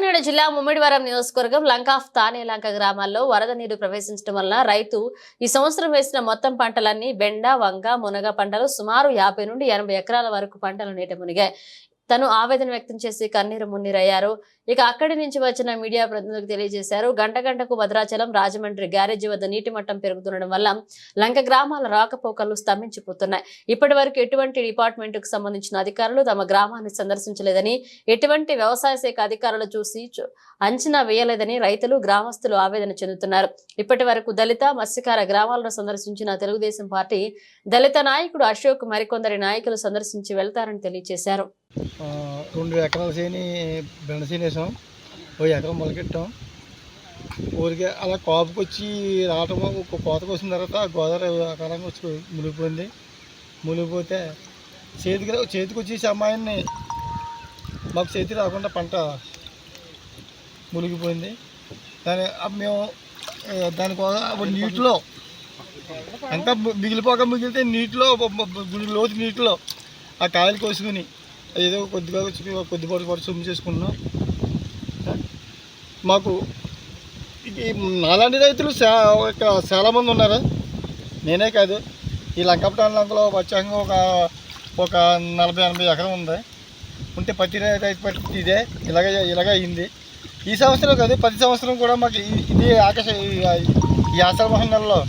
కాకినాడ జిల్లా ముమ్మిడివరం నియోజకవర్గం లంకాఫ్ తానే లంక గ్రామాల్లో వరద నీరు ప్రవేశించడం వలన రైతు ఈ సంవత్సరం వేసిన మొత్తం పంటలన్నీ బెండ వంగ మునగ పంటలు సుమారు యాభై నుండి ఎనభై ఎకరాల వరకు పంటలు నీట మునిగాయి. తను ఆవేదన వ్యక్తం చేసి కన్నీరు మున్నీరయ్యారు. ఇక అక్కడి నుంచి వచ్చిన మీడియా ప్రతినిధులకు తెలియజేశారు. గంట గంటకు భద్రాచలం రాజమండ్రి గ్యారేజీ వద్ద నీటి మట్టం పెరుగుతుండడం వల్ల లంక గ్రామాల రాకపోకలు స్తంభించిపోతున్నాయి. ఇప్పటి వరకు ఎటువంటి డిపార్ట్మెంట్కు సంబంధించిన అధికారులు తమ గ్రామాన్ని సందర్శించలేదని ఎటువంటి వ్యవసాయ శాఖ అధికారులు చూసి అంచనా వేయలేదని రైతులు గ్రామస్తులు ఆవేదన చెందుతున్నారు. ఇప్పటి వరకు దళిత మత్స్యకార గ్రామాలను సందర్శించిన తెలుగుదేశం పార్టీ దళిత నాయకుడు అశోక్ మరికొందరి నాయకులు సందర్శించి వెళ్తారని తెలియజేశారు. రెండు ఎకరాల చేని బెండ వేసాం. ఓ ఎకరం మొలకెట్టాం. ఊరికే అలా కాపుకొచ్చి రావటం ఒక కోతకు వచ్చిన తర్వాత గోదావరి అకాలంగా వచ్చి మునిగిపోయింది. మునిగిపోతే చేతికి చేతికి వచ్చేసి అమ్మాయిని మాకు చేతి రాకుండా పంట మునిగిపోయింది. దాని మేము దానికోసం నీటిలో ఇంకా మిగిలిపోక మిగిలితే నీటిలో గుడి లోతు నీటిలో ఆ కాయలు కోసుకుని ఏదో కొద్దిగా వచ్చి కొద్దిపాటు పాటు సొమ్ము చేసుకున్నాం. మాకు నాలాంటి రైతులు చా ఇక్కడ చాలామంది ఉన్నారు? నేనే కాదు. ఈ లంకపటాన్ లంకలో ప్రత్యేకంగా ఒక ఒక నలభై ఎనభై ఎకరం ఉంది. ఉంటే పత్తి రైతు పరిస్థితి ఇదే. ఇలాగ ఇలాగ అయింది. ఈ సంవత్సరం కాదు ప్రతి సంవత్సరం కూడా మాకు ఈ- ఇది ఆకాశ ఈ- ఈ నెలలో